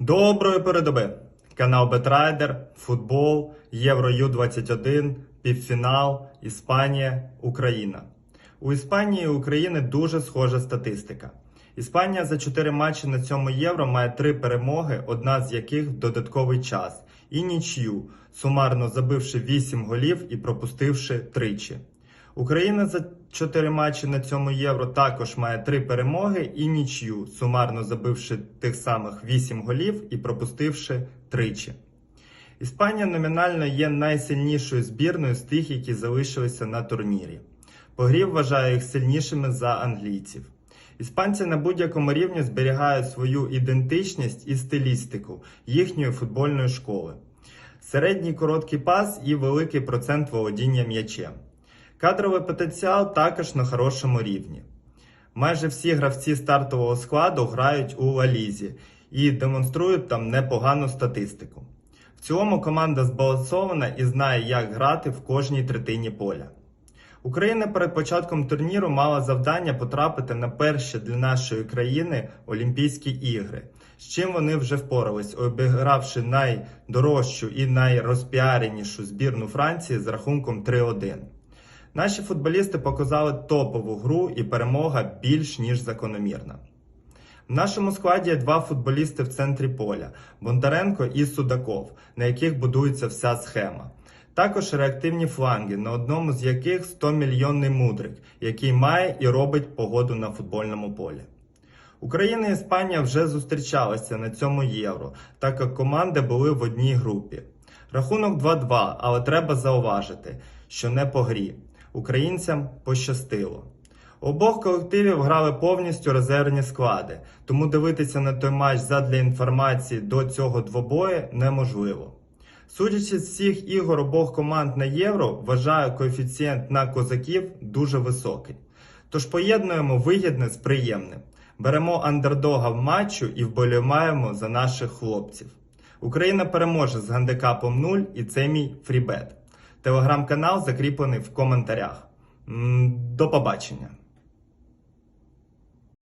Доброї передоби! Канал Бетрайдер, футбол, Євро Ю-21, півфінал, Іспанія, Україна. У Іспанії і України дуже схожа статистика. Іспанія за 4 матчі на цьому євро має 3 перемоги, одна з яких в додатковий час, і нічю, сумарно забивши 8 голів і пропустивши тричі. Україна за 4 матчі на цьому євро також має 3 перемоги і нічю, сумарно забивши тих самих 8 голів і пропустивши тричі. Іспанія номінально є найсильнішою збірною з тих, які залишилися на турнірі. Погрів вважає їх сильнішими за англійців. Іспанці на будь-якому рівні зберігають свою ідентичність і стилістику їхньої футбольної школи. Середній короткий пас і великий процент володіння м'ячем. Кадровий потенціал також на хорошому рівні. Майже всі гравці стартового складу грають у Лалізі і демонструють там непогану статистику. В цілому команда збалансована і знає, як грати в кожній третині поля. Україна перед початком турніру мала завдання потрапити на перші для нашої країни Олімпійські ігри, з чим вони вже впорались, обігравши найдорожчу і найрозпіаренішу збірну Франції з рахунком 3-1. Наші футболісти показали топову гру і перемога більш ніж закономірна. В нашому складі є два футболісти в центрі поля Бондаренко і Судаков, на яких будується вся схема. Також реактивні фланги, на одному з яких 100 мільйонний мудрик, який має і робить погоду на футбольному полі. Україна і Іспанія вже зустрічалися на цьому євро, так як команди були в одній групі. Рахунок 2-2, але треба зауважити, що не по грі. Українцям пощастило. Обох колективів грали повністю резервні склади, тому дивитися на той матч задля інформації до цього двобою неможливо. Судячи з всіх ігор обох команд на євро, вважаю коефіцієнт на козаків дуже високий. Тож поєднуємо вигідне з приємним. Беремо андердога в матчу і вболіваємо за наших хлопців. Україна переможе з гандикапом 0 і це мій фрібет. Телеграм-канал закріплений в коментарях. До побачення!